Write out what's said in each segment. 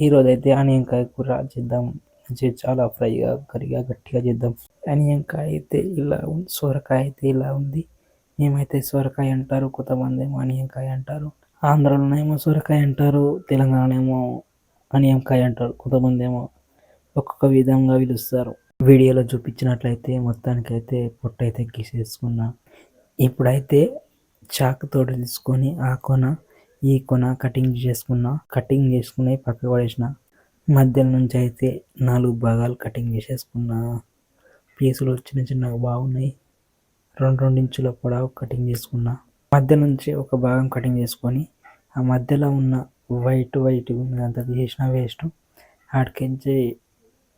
ఈరోజు అయితే ఆనియంకాయ కూర చేద్దాం. మంచిగా చాలా ఫ్రైగా కర్రీగా గట్టిగా చేద్దాం. ఆనియంకాయ అయితే ఇలా ఉంది సొరకాయ అయితే ఇలా ఉంది. మేమైతే సొరకాయ అంటారు కొంతమంది ఏమో ఆనియంకాయ అంటారు. ఆంధ్రలోనేమో సొరకాయ అంటారు తెలంగాణనేమో ఆనియంకాయ అంటారు. కొంతమంది ఏమో ఒక్కొక్క విధంగా పిలుస్తారు. వీడియోలో చూపించినట్లయితే మొత్తానికైతే పొట్ట అయితే గీసేసుకున్నా. ఇప్పుడైతే చాకు తోటి తీసుకొని ఆ కొన ఈ కొన కటింగ్ చేసుకున్నా కటింగ్ చేసుకుని పక్క పడేసిన. మధ్యలో నుంచి అయితే నాలుగు భాగాలు కటింగ్ చేసేసుకున్నా. పీసులు చిన్న చిన్నగా బాగున్నాయి. రెండు రెండు ఇంచుల పొడవు కటింగ్ చేసుకున్నా. మధ్య నుంచి ఒక భాగం కటింగ్ చేసుకొని ఆ మధ్యలో ఉన్న వైట్ వైట్ అంతా తీసేసిన వేస్ట్ ఆడికించి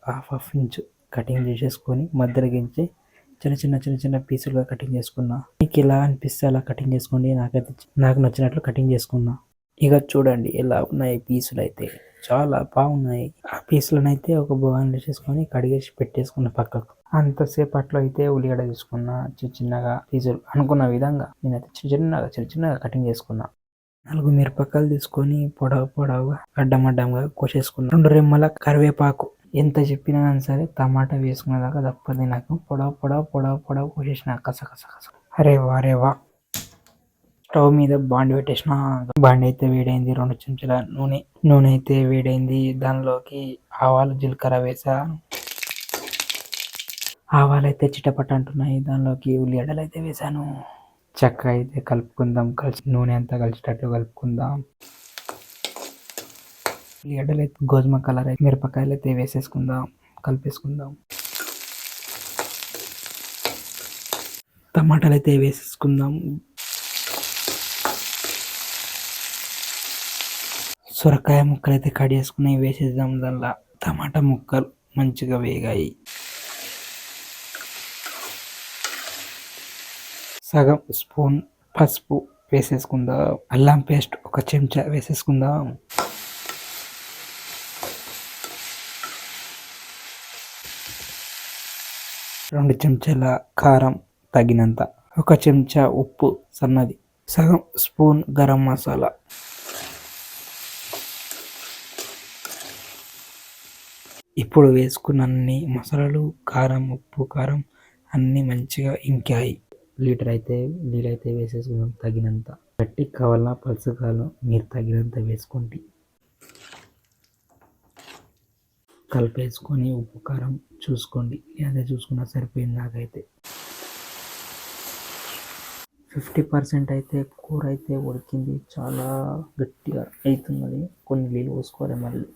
హాఫ్ హాఫ్ ఇంచ్ కటింగ్ చేసేసుకొని మధ్యలోకించి చిన్న చిన్న చిన్న చిన్న పీసులుగా కటింగ్ చేసుకున్నా. మీకు ఎలా అనిపిస్తే అలా కటింగ్ చేసుకోండి. నాకైతే నాకు నచ్చినట్లు కటింగ్ చేసుకున్నా. ఇక చూడండి ఎలా ఉన్నాయి పీసులు అయితే. చాలా బాగున్నాయి. ఆ పీసులను అయితే ఒక బౌల్లో చేసుకొని కడిగేసి పెట్టేసుకున్న పక్కకు. అంతసేపట్లో అయితే ఉల్లిగడ్డ తీసుకున్నా చిన్న చిన్నగా పీసులు అనుకున్న విధంగా. నేనైతే చిన్న చిన్నగా చిన్న చిన్నగా కటింగ్ చేసుకున్నా. నాలుగు మిరపకాయలు తీసుకొని పొడవు పొడవుగా అడ్డం అడ్డంగా కోసేసుకున్నా. రెండు రెమ్మల కరివేపాకు ఎంత చెప్పినా కానీ సరే టమాటా వేసుకునేదాకా తప్పది నాకు. పొడవ పొడవు పొడవు పొడవు కోసేసిన కస కస కస. అరే వా రే వా. స్టవ్ మీద బాండి పెట్టేసిన. బాండి అయితే వేడైంది. రెండు చెంచాల నూనె. నూనె అయితే వేడైంది. దానిలోకి ఆవాలు జీలకర్ర వేసా. ఆవాలు అయితే చిటపట అంటున్నాయి. దానిలోకి ఉల్లిగడ్డలు అయితే వేసాను. చెక్క అయితే కలుపుకుందాం. కలిసి నూనె అంతా కలిసేటట్లు కలుపుకుందాం. ఉల్లిగడ్డలు అయితే గోధుమ కలర్ అయితే మిరపకాయలు అయితే వేసేసుకుందాం కలిపేసుకుందాం. టమాటాలు అయితే వేసేసుకుందాం. సొరకాయ ముక్కలు అయితే కట్ చేసుకుని వేసేద్దాం దానిలో. టమాటా ముక్కలు మంచిగా వేగాయి. సగం స్పూన్ పసుపు వేసేసుకుందాం. అల్లం పేస్ట్ ఒక చెంచా వేసేసుకుందాం. రెండు చెంచాల కారం తగినంత ఒక చెంచా ఉప్పు సన్నది సగం స్పూన్ గరం మసాలా. ఇప్పుడు వేసుకున్న అన్ని మసాలాలు కారం ఉప్పు కారం అన్నీ మంచిగా ఇంకాయి. లీటర్ అయితే నీళ్ళు అయితే వేసేసుకుందాం తగినంత. గట్టి కావాలన్నా పలుసు కావాలన్నా మీరు తగినంత వేసుకోండి. కలిపేసుకొని ఉప్పు కారం చూసుకోండి. అదే చూసుకున్నా సరిపోయింది నాకైతే. ఫిఫ్టీ పర్సెంట్ అయితే కూర అయితే ఉడికింది. చాలా గట్టిగా అవుతున్నది కొన్ని నీళ్ళు పోసుకోవాలి మళ్ళీ.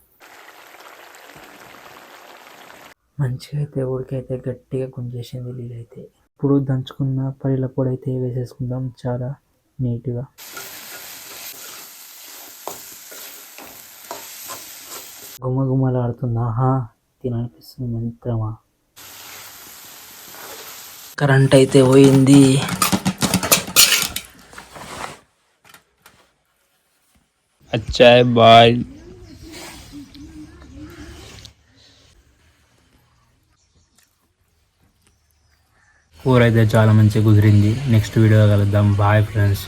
మంచిగా అయితే ఉడికైతే గట్టిగా గుంజేసింది నీళ్ళు అయితే. ఇప్పుడు దంచుకున్న పల్లీల పొడి అయితే వేసేసుకుందాం. చాలా నీట్గా. గుమగుమలాడుతున్న ఆహా తిననిపిస్తుంది మంత్రమా? కరెంట్ అయితే పోయింది. అచ్చాయ్ బాయ్. కూర అయితే చాలా మంచిగా కుదిరింది. నెక్స్ట్ వీడియో కలుద్దాం. Bye friends.